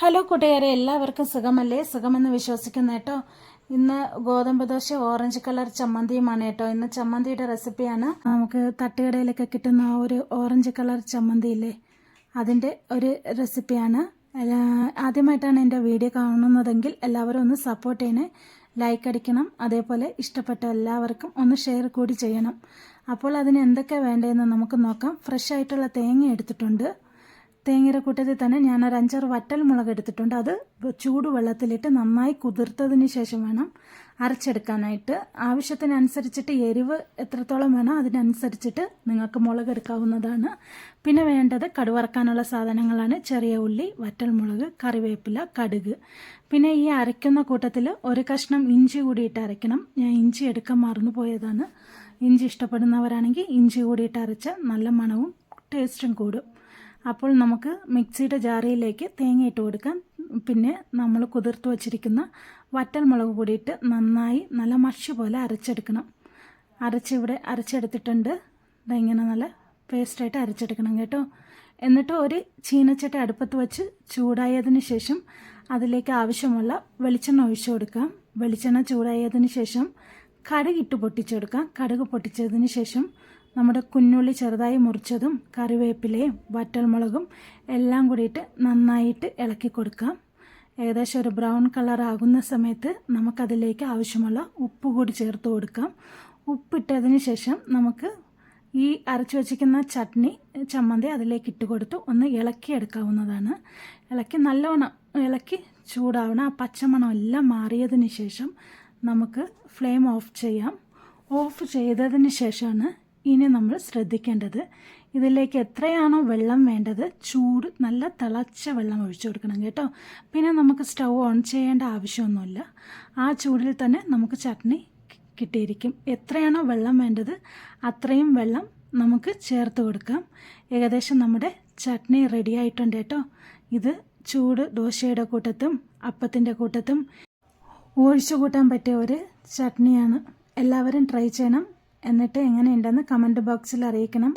Hello കൂട്ടുകാരെ എല്ലാവർക്കും സുഖമല്ലേ? സുഖമെന്ന് വിശ്വസിക്കുന്ന കേട്ടോ ഇന്ന് ഗോതമ്പ് ദോശ ഓറഞ്ച് കളർ ചമ്മന്തിയുമാണ് കേട്ടോ. ഇന്ന് ചമ്മന്തിയുടെ റെസിപ്പിയാണ്. നമുക്ക് തട്ടുകടയിലൊക്കെ കിട്ടുന്ന ഒരു ഓറഞ്ച് കളർ ചമ്മന്തിയില്ലേ അതിന്റെ ഒരു റെസിപ്പിയാണ്. ആദ്യമായിട്ടാണ് എന്റെ വീഡിയോ കാണുന്നതെങ്കിൽ എല്ലാവരും ഒന്ന് സപ്പോർട്ട് ചെയ്യണേ ലൈക്ക് അടിക്കണം അതേപോലെ ഇഷ്ടപ്പെട്ട എല്ലാവർക്കും ഒന്ന് ഷെയർ കൂടി ചെയ്യണം. അപ്പോൾ അതിന് എന്തൊക്കെ വേണ്ടതെന്ന് നമുക്ക് നോക്കാം. ഫ്രഷ് ആയിട്ടുള്ള തേങ്ങ എടുത്തിട്ടുണ്ട്. തേങ്ങയുടെ കൂട്ടത്തിൽ തന്നെ ഞാൻ ഒരു അഞ്ചാറ് വറ്റൽ മുളക് എടുത്തിട്ടുണ്ട്. അത് ചൂടുവെള്ളത്തിലിട്ട് നന്നായി കുതിർത്തതിന് ശേഷം വേണം അരച്ചെടുക്കാനായിട്ട്. ആവശ്യത്തിനനുസരിച്ചിട്ട് എരിവ് എത്രത്തോളം വേണം അതിനനുസരിച്ചിട്ട് നിങ്ങൾക്ക് മുളക് എടുക്കാവുന്നതാണ്. പിന്നെ വേണ്ടത് കടുവറക്കാനുള്ള സാധനങ്ങളാണ്. ചെറിയ ഉള്ളി വറ്റൽ മുളക് കറിവേപ്പില കടുക്. പിന്നെ ഈ അരയ്ക്കുന്ന കൂട്ടത്തിൽ ഒരു കഷ്ണം ഇഞ്ചി കൂടിയിട്ട് അരയ്ക്കണം. ഞാൻ ഇഞ്ചി എടുക്കാൻ മറന്നു പോയതാണ്. ഇഞ്ചി ഇഷ്ടപ്പെടുന്നവരാണെങ്കിൽ ഇഞ്ചി കൂടിയിട്ട് അരച്ച് നല്ല മണവും ടേസ്റ്റും കൂടും. അപ്പോൾ നമുക്ക് മിക്സിയുടെ ജാറിയിലേക്ക് തേങ്ങ ഇട്ട് കൊടുക്കാം. പിന്നെ നമ്മൾ കുതിർത്ത് വച്ചിരിക്കുന്ന വറ്റൽ മുളക് കൂടിയിട്ട് നന്നായി നല്ല മഷി പോലെ അരച്ചെടുക്കണം. അരച്ചിവിടെ അരച്ചെടുത്തിട്ടുണ്ട്. ഇങ്ങനെ നല്ല പേസ്റ്റായിട്ട് അരച്ചെടുക്കണം കേട്ടോ. എന്നിട്ട് ഒരു ചീനച്ചട്ടി അടുപ്പത്ത് വെച്ച് ചൂടായതിന് ശേഷം അതിലേക്ക് ആവശ്യമുള്ള വെളിച്ചെണ്ണ ഒഴിച്ചു കൊടുക്കാം. വെളിച്ചെണ്ണ ചൂടായതിന് ശേഷം കടുകിട്ട് പൊട്ടിച്ചെടുക്കാം. കടുക് പൊട്ടിച്ചതിന് ശേഷം നമ്മുടെ കുഞ്ഞുള്ളി ചെറുതായി മുറിച്ചതും കറിവേപ്പിലയും വറ്റൽമുളകും എല്ലാം കൂടിയിട്ട് നന്നായിട്ട് ഇളക്കി കൊടുക്കാം. ഏകദേശം ഒരു ബ്രൗൺ കളർ ആകുന്ന സമയത്ത് നമുക്കതിലേക്ക് ആവശ്യമുള്ള ഉപ്പ് കൂടി ചേർത്ത് കൊടുക്കാം. ഉപ്പിട്ടതിന് ശേഷം നമുക്ക് ഈ അരച്ചു വച്ചിരിക്കുന്ന ചട്നി ചമ്മന്തി അതിലേക്ക് ഇട്ട് കൊടുത്ത് ഒന്ന് ഇളക്കി എടുക്കാവുന്നതാണ്. ഇളക്കി നല്ലവണ്ണം ഇളക്കി ചൂടാവണം. ആ പച്ചമണം എല്ലാം മാറിയതിന് ശേഷം നമുക്ക് ഫ്ലെയിം ഓഫ് ചെയ്യാം. ഓഫ് ചെയ്തതിന് ശേഷമാണ് ഇനി നമ്മൾ ശ്രദ്ധിക്കേണ്ടത് ഇതിലേക്ക് എത്രയാണോ വെള്ളം വേണ്ടത് ചൂട് നല്ല തിളച്ച വെള്ളം ഒഴിച്ചു കൊടുക്കണം കേട്ടോ. പിന്നെ നമുക്ക് സ്റ്റൗ ഓൺ ചെയ്യേണ്ട ആവശ്യമൊന്നുമില്ല. ആ ചൂടിൽ തന്നെ നമുക്ക് ചട്നി കിട്ടിയിരിക്കും. എത്രയാണോ വെള്ളം വേണ്ടത് അത്രയും വെള്ളം നമുക്ക് ചേർത്ത് കൊടുക്കാം. ഏകദേശം നമ്മുടെ ചട്നി റെഡി ആയിട്ടുണ്ട് കേട്ടോ. ഇത് ചൂട് ദോശയുടെ കൂട്ടത്തും അപ്പത്തിന്റെ കൂട്ടത്തും ഒഴിച്ചു കൂട്ടാൻ പറ്റിയ ഒരു ചട്നിയാണ്. എല്ലാവരും ട്രൈ ചെയ്യണം. എന്നിട്ട് എങ്ങനെയുണ്ടെന്ന് കമന്റ് ബോക്സിൽ അറിയിക്കണം.